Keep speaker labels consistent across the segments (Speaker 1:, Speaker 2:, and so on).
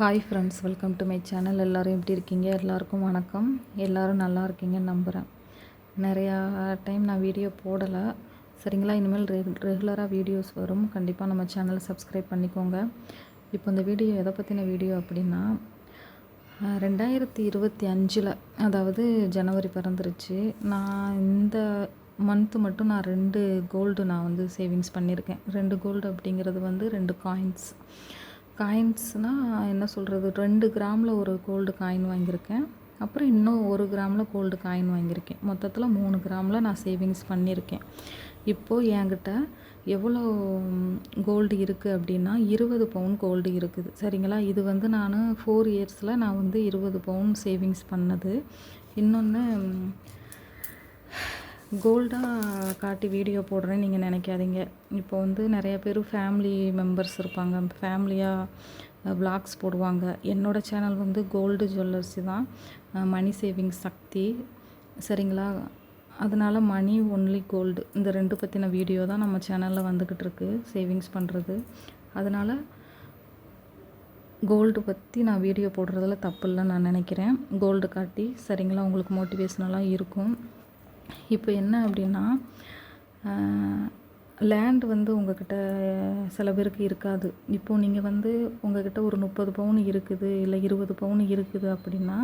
Speaker 1: Hi friends welcome to my channel எல்லோரும் எப்படி இருக்கீங்க? எல்லாருக்கும் வணக்கம். எல்லோரும் நல்லா இருக்கீங்கன்னு நம்புகிறேன் நிறையா டைம் நான் வீடியோ போடலை. சரிங்களா? இனிமேல் ரெகு ரெகுலராக வீடியோஸ் வரும். கண்டிப்பாக நம்ம சேனலை சப்ஸ்கிரைப் பண்ணிக்கோங்க. இப்போ இந்த வீடியோ எதை பற்றின வீடியோ அப்படின்னா ரெண்டாயிரத்தி இருபத்தி அஞ்சில் அதாவது ஜனவரி பிறந்துருச்சு. நான் இந்த மந்த்து மட்டும் நான் ரெண்டு கோல்டு நான் வந்து சேவிங்ஸ் பண்ணியிருக்கேன். ரெண்டு கோல்டு அப்படிங்கிறது வந்து ரெண்டு காயின்ஸ் காயின்ஸ்னால் என்ன சொல்கிறது ரெண்டு கிராமில் ஒரு கோல்டு காயின் வாங்கியிருக்கேன். அப்புறம் இன்னும் ஒரு கிராமில் கோல்டு காயின் வாங்கியிருக்கேன். மொத்தத்தில் மூணு கிராமில் நான் சேவிங்ஸ் பண்ணியிருக்கேன். இப்போது என்கிட்ட எவ்வளோ கோல்டு இருக்குது அப்படின்னா இருபது பவுன் கோல்டு இருக்குது. சரிங்களா? இது வந்து நான் ஃபோர் இயர்ஸில் நான் வந்து இருபது பவுன் சேவிங்ஸ் பண்ணது. இன்னொன்று கோல்டாக காட்டி வீடியோ போடுறேன்னு நீங்கள் நினைக்காதீங்க. இப்போ வந்து நிறைய பேர் ஃபேமிலி மெம்பர்ஸ் இருப்பாங்க. ஃபேமிலியாக vlogs போடுவாங்க. என்னோடய சேனல் வந்து கோல்டு ஜுவல்லர்ஸு தான். Money saving Sakthi. சரிங்களா? அதனால் மணி ஒன்லி கோல்டு இந்த ரெண்டு பற்றின வீடியோ தான் நம்ம சேனலில் வந்துக்கிட்டு இருக்கு. சேவிங்ஸ் பண்ணுறது அதனால் கோல்டு பற்றி நான் வீடியோ போடுறதுல தப்பு இல்லைன்னு நான் நினைக்கிறேன். கோல்டு காட்டி சரிங்களா? உங்களுக்கு மோட்டிவேஷ்னலாக இருக்கும். இப்போ என்ன அப்படின்னா லேண்ட் வந்து உங்ககிட்ட சில பேருக்கு இருக்காது. இப்போது நீங்கள் வந்து உங்ககிட்ட ஒரு முப்பது பவுன் இருக்குது இல்லை இருபது பவுன் இருக்குது அப்படின்னா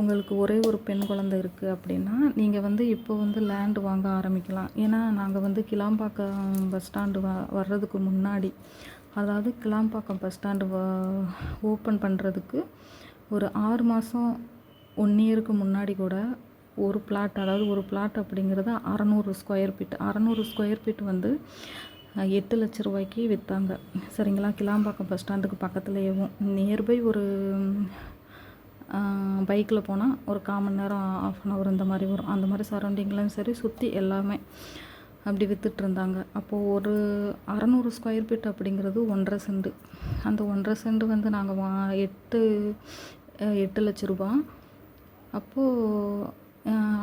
Speaker 1: உங்களுக்கு ஒரே ஒரு பெண் குழந்தை இருக்குது அப்படின்னா நீங்கள் வந்து இப்போ வந்து லேண்டு வாங்க ஆரம்பிக்கலாம். ஏன்னா நாங்கள் வந்து கிளாம்பாக்கம் பஸ் ஸ்டாண்டு வ வர்றதுக்கு முன்னாடி அதாவது கிளாம்பாக்கம் பஸ் ஸ்டாண்டு வ ஓப்பன் பண்ணுறதுக்கு ஒரு ஆறு மாதம் ஒன் இயருக்கு முன்னாடி கூட ஒரு பிளாட் அதாவது ஒரு பிளாட் அப்படிங்கிறது அறநூறு ஸ்கொயர் ஃபீட் அறநூறு ஸ்கொயர் ஃபீட் வந்து எட்டு லட்ச ரூபாய்க்கு விற்றாங்க சரிங்களா? கிளாம்பாக்கம் பஸ் ஸ்டாண்டுக்கு பக்கத்துலேயேவும். நியர்பை ஒரு பைக்கில் போனால் ஒரு கால் மணி நேரம் ஆஃப் அன் ஹவர் இந்த மாதிரி வரும். அந்த மாதிரி சரௌண்டிங்லேயும் சரி சுற்றி எல்லாமே அப்படி வித்துட்டு இருந்தாங்க. அப்போது ஒரு அறநூறு ஸ்கொயர் ஃபீட் அப்படிங்கிறது ஒன்றரை செண்டு அந்த ஒன்றரை செண்டு வந்து நாங்கள் வா எட்டு எட்டு லட்ச ரூபா. அப்போது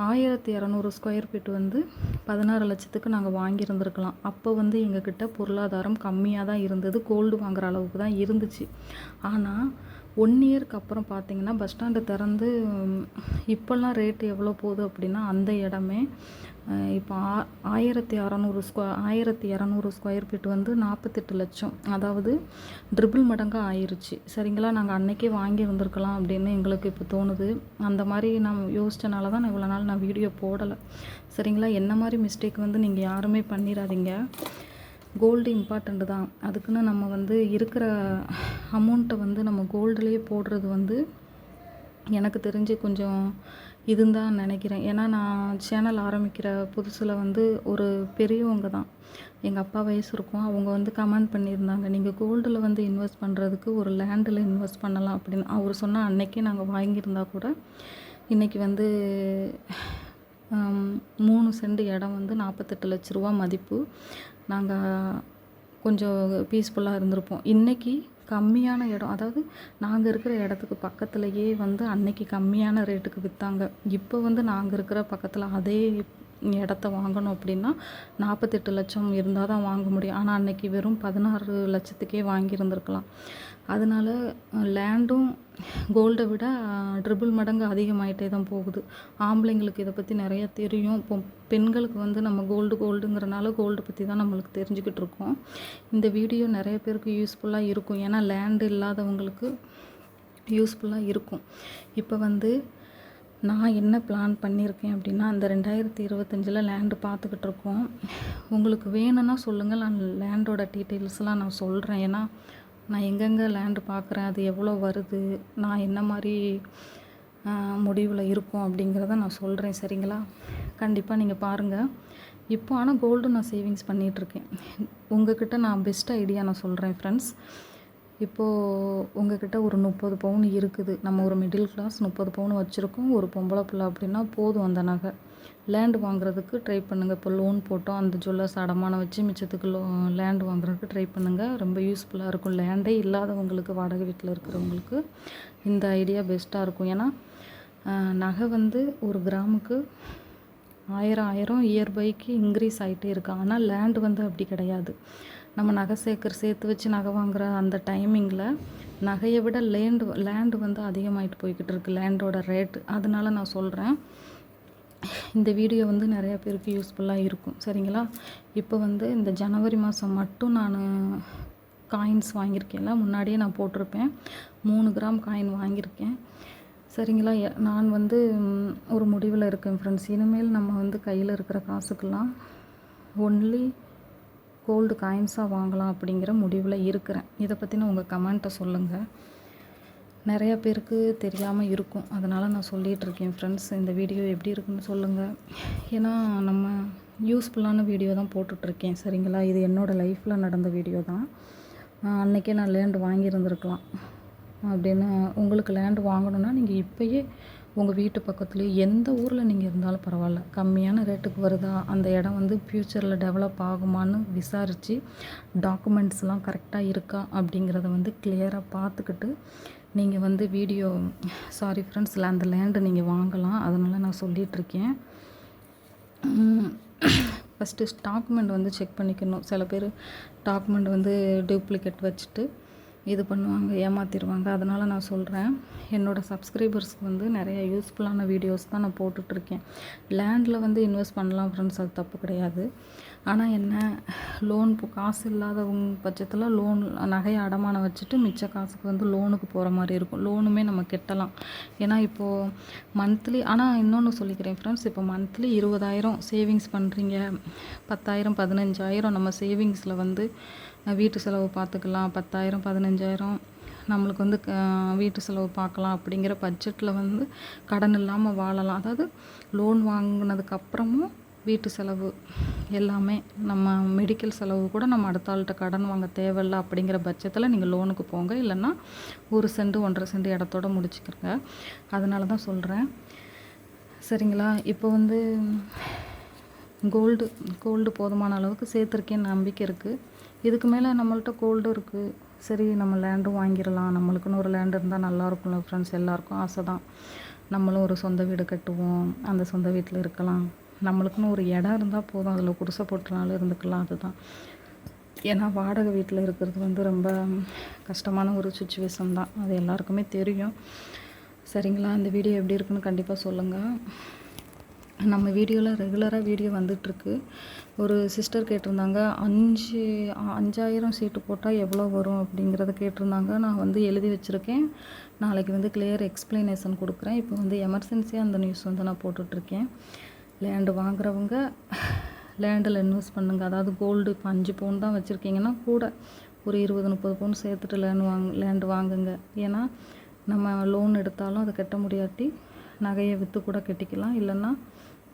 Speaker 1: ஆயிரத்தி இரநூறு ஸ்கொயர் ஃபீட் வந்து பதினாறு லட்சத்துக்கு நாங்கள் வாங்கியிருந்துருக்கலாம். அப்போ வந்து எங்ககிட்ட பொருளாதாரம் கம்மியாக தான் இருந்தது. கோல்டு வாங்குற அளவுக்கு தான் இருந்துச்சு. ஆனால் ஒன் இயர்க்கு அப்புறம் பார்த்தீங்கன்னா பஸ் ஸ்டாண்டு திறந்து இப்போல்லாம் ரேட்டு எவ்வளோ போகுது அப்படின்னா அந்த இடமே இப்போ ஆ ஆயிரத்தி அறநூறு ஸ்கொ ஆயிரத்தி இரநூறு ஸ்கொயர் ஃபீட் வந்து நாற்பத்தெட்டு லட்சம். அதாவது ட்ரிபிள் மடங்காக ஆயிருச்சு. சரிங்களா? நாங்கள் அன்னைக்கே வாங்கி இருந்திருக்கலாம் அப்படின்னு எங்களுக்கு இப்போ தோணுது. அந்த மாதிரி நான் யோசிச்சனால தான் நான் இவ்வளோ நாள் நான் வீடியோ போடலை. சரிங்களா? என்ன மாதிரி மிஸ்டேக் வந்து நீங்கள் யாருமே பண்ணிடாதீங்க கோல்டு இம்பார்ட்டண்ட்டு தான். அதுக்குன்னு நம்ம வந்து இருக்கிற அமௌண்ட்டை வந்து நம்ம கோல்டுலேயே போடுறது வந்து எனக்கு தெரிஞ்சு கொஞ்சம் இதுன்னு தான் நினைக்கிறேன். ஏன்னா நான் சேனல் ஆரம்பிக்கிற புதுசில் வந்து ஒரு பெரியவங்க தான். எங்கள் அப்பா வயசு இருக்கும். அவங்க வந்து கமெண்ட் பண்ணியிருந்தாங்க. நீங்கள் கோல்டில் வந்து இன்வெஸ்ட் பண்ணுறதுக்கு ஒரு லேண்டில் இன்வெஸ்ட் பண்ணலாம் அப்படின்னு. அவர் சொன்ன அன்னைக்கே நாங்கள் வாங்கியிருந்தா கூட இன்றைக்கி வந்து மூணு செண்டு இடம் வந்து நாற்பத்தெட்டு லட்ச ரூபா மதிப்பு. நாங்கள் கொஞ்சம் பீஸ்ஃபுல்லாக இருந்திருப்போம். இன்றைக்கி கம்மியான இடம். அதாவது நாங்கள் இருக்கிற இடத்துக்கு பக்கத்துலேயே வந்து அன்னைக்கு கம்மியான ரேட்டுக்கு விற்றாங்க இப்போ வந்து நாங்கள் இருக்கிற பக்கத்தில் அதே இடத்த வாங்கணும் அப்படின்னா நாற்பத்தெட்டு லட்சம் இருந்தால் தான் வாங்க முடியும். ஆனால் அன்னைக்கு வெறும் பதினாறு லட்சத்துக்கே வாங்கியிருந்திருக்கலாம். அதனால லேண்டும் கோல்டை விட ட்ரிபிள் மடங்கு அதிகமாயிட்டே தான் போகுது. ஆம்பளைங்களுக்கு இதை பற்றி நிறைய தெரியும். இப்போ பெண்களுக்கு வந்து நம்ம கோல்டு கோல்டுங்கிறனால கோல்டு பற்றி தான் நம்மளுக்கு தெரிஞ்சுக்கிட்டு இருக்கோம். இந்த வீடியோ நிறைய பேருக்கு யூஸ்ஃபுல்லாக இருக்கும். ஏன்னா லேண்டு இல்லாதவங்களுக்கு யூஸ்ஃபுல்லாக இருக்கும். இப்போ வந்து நான் என்ன பிளான் பண்ணியிருக்கேன் அப்படின்னா இந்த ரெண்டாயிரத்தி இருபத்தஞ்சில் லேண்டு பார்த்துக்கிட்டு இருக்கோம் உங்களுக்கு வேணும்னா சொல்லுங்கள் நான் லேண்டோட டீட்டெயில்ஸ்லாம் நான் சொல்கிறேன் ஏன்னா நான் எங்கெங்கே லேண்டு பார்க்குறேன் அது எவ்வளோ வருது நான் என்ன மாதிரி முடிவில் இருக்கும் அப்படிங்கிறத நான் சொல்கிறேன் சரிங்களா? கண்டிப்பாக நீங்கள் பாருங்கள் இப்போ ஆனால் கோல்டு நான் சேவிங்ஸ் பண்ணிகிட்ருக்கேன் உங்ககிட்ட நான் பெஸ்ட் ஐடியா நான் சொல்கிறேன் ஃப்ரெண்ட்ஸ் இப்போது உங்ககிட்ட ஒரு முப்பது பவுன் இருக்குது. நம்ம ஒரு மிடில் கிளாஸ் முப்பது பவுன் வச்சுருக்கோம். ஒரு பொம்பளை பிள்ளை அப்படின்னா போதும் அந்த நகை. லேண்டு வாங்குறதுக்கு ட்ரை பண்ணுங்கள் இப்போ லோன் போட்டோம். அந்த ஜுவல்லர்ஸ் அடமானம் வச்சு மிச்சத்துக்கு லோ லேண்டு வாங்குறதுக்கு ட்ரை பண்ணுங்கள் ரொம்ப யூஸ்ஃபுல்லாக இருக்கும். லேண்டே இல்லாதவங்களுக்கு வாடகை வீட்டில் இருக்கிறவங்களுக்கு இந்த ஐடியா பெஸ்ட்டாக இருக்கும். ஏன்னா நகை வந்து ஒரு கிராமுக்கு ஆயிரம் ஆயிரம் இயர் பைக்கு இன்க்ரீஸ் ஆகிட்டே இருக்கு. ஆனால் லேண்ட் வந்து அப்படி கிடையாது. நம்ம நகை சேர்க்குற சேர்த்து வச்சு நகை வாங்குற அந்த டைமிங்கில் நகையை விட லேண்டு லேண்டு வந்து அதிகமாகிட்டு போய்கிட்டு இருக்குது லேண்டோட ரேட்டு அதனால நான் சொல்கிறேன் இந்த வீடியோ வந்து நிறையா பேருக்கு யூஸ்ஃபுல்லாக இருக்கும். சரிங்களா? இப்போ வந்து இந்த ஜனவரி மாதம் மட்டும் நான் காயின்ஸ் வாங்கியிருக்கேன்ல முன்னாடியே நான் போட்டிருப்பேன். மூணு கிராம் காயின் வாங்கியிருக்கேன். சரிங்களா? எ- நான் வந்து ஒரு முடிவில் இருக்கேன் ஃப்ரெண்ட்ஸ் இனிமேல் நம்ம வந்து கையில் இருக்கிற காசுக்கெல்லாம் ஒன்லி கோல்டு காயின்ஸாக வாங்கலாம் அப்படிங்கிற முடிவில் இருக்கிறேன். இதை பற்றின உங்கள் கமெண்ட்டை சொல்லுங்கள் நிறையா பேருக்கு தெரியாமல் இருக்கும். அதனால் நான் சொல்லிகிட்டு இருக்கேன் ஃப்ரெண்ட்ஸ் இந்த வீடியோ எப்படி இருக்குன்னு சொல்லுங்கள் ஏன்னா நம்ம யூஸ்ஃபுல்லான வீடியோ தான் போட்டுட்ருக்கேன் சரிங்களா? இது என்னோடய லைஃப்பில் நடந்த வீடியோ தான். அன்றைக்கே அன்னைக்கே நான் லேண்டு வாங்கியிருந்திருக்கலாம். அப்படின்னு உங்களுக்கு லேண்டு வாங்கணுன்னா நீங்கள் இப்போயே உங்கள் வீட்டு பக்கத்துலேயே எந்த ஊரில் நீங்கள் இருந்தாலும் பரவாயில்ல. கம்மியான ரேட்டுக்கு வருதா? அந்த இடம் வந்து ஃப்யூச்சரில் டெவலப் ஆகுமான்னு விசாரித்து டாக்குமெண்ட்ஸ்லாம் கரெக்டாக இருக்கா? அப்படிங்கிறத வந்து கிளியராக பார்த்துக்கிட்டு நீங்கள் வந்து வீடியோ சாரி ஃப்ரெண்ட்ஸில் அந்த லேண்டு நீங்கள் வாங்கலாம். அதனால் நான் சொல்லிகிட்ருக்கேன் ஃபஸ்ட்டு டாக்குமெண்ட் வந்து செக் பண்ணிக்கணும். சில பேர் டாக்குமெண்ட் வந்து டூப்ளிகேட் வச்சுட்டு இது பண்ணுவாங்க ஏமாத்திடுவாங்க அதனால் நான் சொல்கிறேன் என்னோடய சப்ஸ்கிரைபர்ஸ்க்கு வந்து நிறைய யூஸ்ஃபுல்லான வீடியோஸ் தான் நான் போட்டுட்ருக்கேன். லேண்டில் வந்து இன்வெஸ்ட் பண்ணலாம் ஃப்ரெண்ட்ஸ் அது தப்பு கிடையாது. ஆனால் என்ன லோன் காசு இல்லாதவங்க பட்சத்தில் லோன் நகையை அடமானம் வச்சுட்டு மிச்ச காசுக்கு வந்து லோனுக்கு போகிற மாதிரி இருக்கும். லோனுமே நம்ம கெட்டலாம். ஏன்னா இப்போது மந்த்லி ஆனால் இன்னொன்று சொல்லிக்கிறேன் ஃப்ரெண்ட்ஸ் இப்போ மந்த்லி இருபதாயிரம் சேவிங்ஸ் பண்ணுறீங்க பத்தாயிரம் பதினஞ்சாயிரம் நம்ம சேவிங்ஸில் வந்து வீட்டு செலவு பார்த்துக்கலாம். பத்தாயிரம் பதினஞ்சாயிரம் நம்மளுக்கு வந்து வீட்டு செலவு பார்க்கலாம் அப்படிங்கிற பட்ஜெட்டில் வந்து கடன் இல்லாமல் வாழலாம். அதாவது லோன் வாங்கினதுக்கப்புறமும் வீட்டு செலவு எல்லாமே நம்ம மெடிக்கல் செலவு கூட நம்ம அடுத்த ஆள்கிட்ட கடன் வாங்க தேவையில்ல அப்படிங்கிற பட்சத்தில் நீங்கள் லோனுக்கு போங்க. இல்லைன்னா ஒரு செண்டு ஒன்றரை சென்ட் இடத்தோட முடிச்சுக்கிறங்க அதனால தான் சொல்கிறேன் சரிங்களா? இப்போ வந்து கோல்டு கோல்டு போதுமான அளவுக்கு சேர்த்துருக்கேன்னு நம்பிக்கை இருக்குது இதுக்கு மேலே நம்மள்ட்ட கோல்டு இருக்குது சரி நம்ம லேண்டும் வாங்கிடலாம். நம்மளுக்குன்னு ஒரு லேண்ட் இருந்தால் நல்லா இருக்கும்ல ஃப்ரெண்ட்ஸ் எல்லாருக்கும் ஆசை தான். நம்மளும் ஒரு சொந்த வீடு கட்டுவோம். அந்த சொந்த வீட்டில் இருக்கலாம். நம்மளுக்குன்னு ஒரு இடம் இருந்தால் போதும். அதில் குடிசை போட்டுனாலும் இருந்துக்கலாம். அதுதான். ஏன்னா வாடகை வீட்டில் இருக்கிறது வந்து ரொம்ப கஷ்டமான ஒரு சுச்சுவேஷன் தான். அது எல்லாருக்குமே தெரியும். சரிங்களா? அந்த வீடியோ எப்படி இருக்குன்னு கண்டிப்பாக சொல்லுங்கள் நம்ம வீடியோவில் ரெகுலராக வீடியோ வந்துட்டுருக்கு. ஒரு சிஸ்டர் கேட்டிருந்தாங்க அஞ்சு அஞ்சாயிரம் சீட்டு போட்டால் எவ்வளோ வரும்? அப்படிங்கிறத கேட்டிருந்தாங்க. நான் வந்து எழுதி வச்சுருக்கேன். நாளைக்கு வந்து கிளியர் எக்ஸ்ப்ளனேஷன் கொடுக்குறேன். இப்போ வந்து எமர்ஜென்சியாக அந்த நியூஸ் வந்து நான் போட்டுட்ருக்கேன். லேண்டு வாங்குறவங்க லேண்டில் இன்வெஸ்ட் பண்ணுங்கள் அதாவது கோல்டு இப்போ அஞ்சு பவுன் தான் வச்சுருக்கீங்கன்னா கூட ஒரு இருபது முப்பது பவுன் சேர்த்துட்டு லேண்ட் வாங்க லேண்டு வாங்குங்க. ஏன்னா நம்ம லோன் எடுத்தாலும் அதை கட்ட முடியாட்டி நகையை விற்று கூட கட்டிக்கலாம். இல்லைன்னா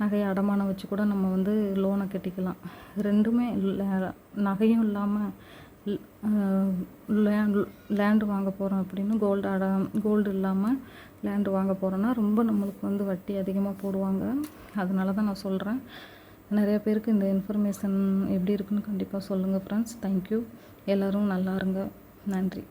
Speaker 1: நகையை அடமானம் வச்சு கூட நம்ம வந்து லோனை கட்டிக்கலாம். ரெண்டுமே நகையும் இல்லாமல் லேண்ட் லேண்டு வாங்க போகிறோம் அப்படின்னு கோல்டு அட கோல்டு இல்லாமல் லேண்டு வாங்க போகிறோன்னா ரொம்ப நம்மளுக்கு வந்து வட்டி அதிகமாக போடுவாங்க. அதனால தான் நான் சொல்கிறேன் நிறைய பேருக்கு இந்த இன்ஃபர்மேஷன் எப்படி இருக்குன்னு கண்டிப்பாக சொல்லுங்கள் ஃப்ரெண்ட்ஸ் தேங்க்யூ எல்லோரும் நல்லா இருங்க. நன்றி.